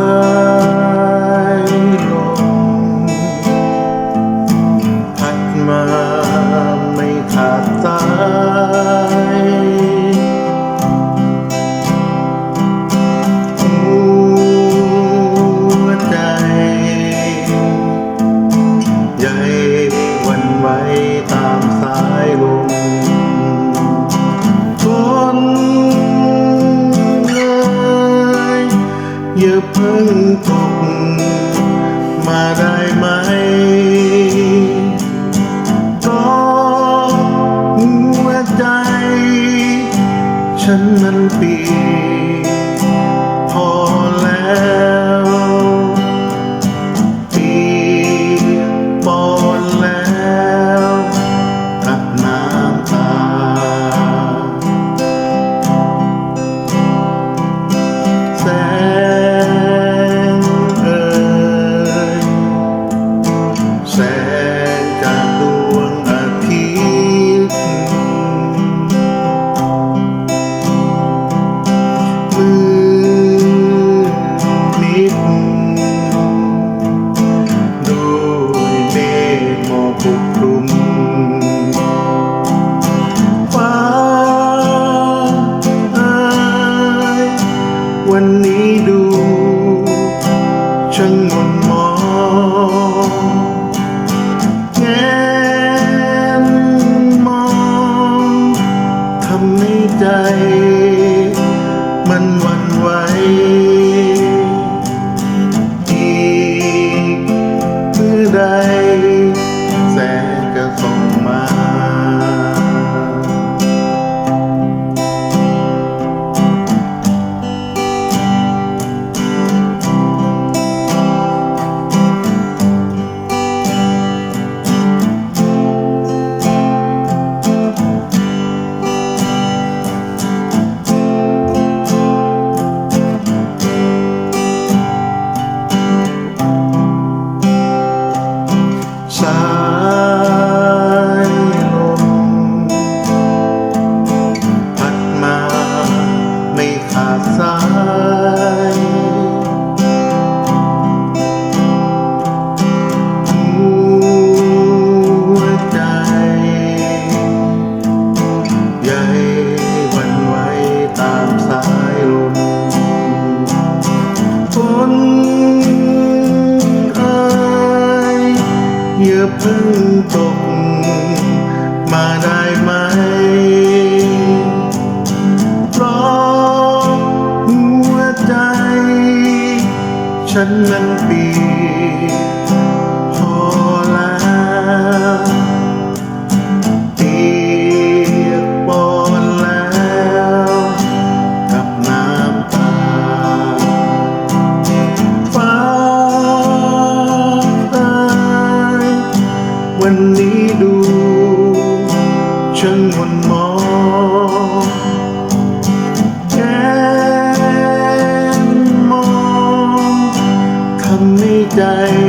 mar. พึ่งพบมาได้ไหม ก็หัวใจ ฉันนั้นเปลี่ยน มองแง้มมองทำให้ใจ มันวันไวอีกเมื่อใด เพิ่งตกมาได้ time.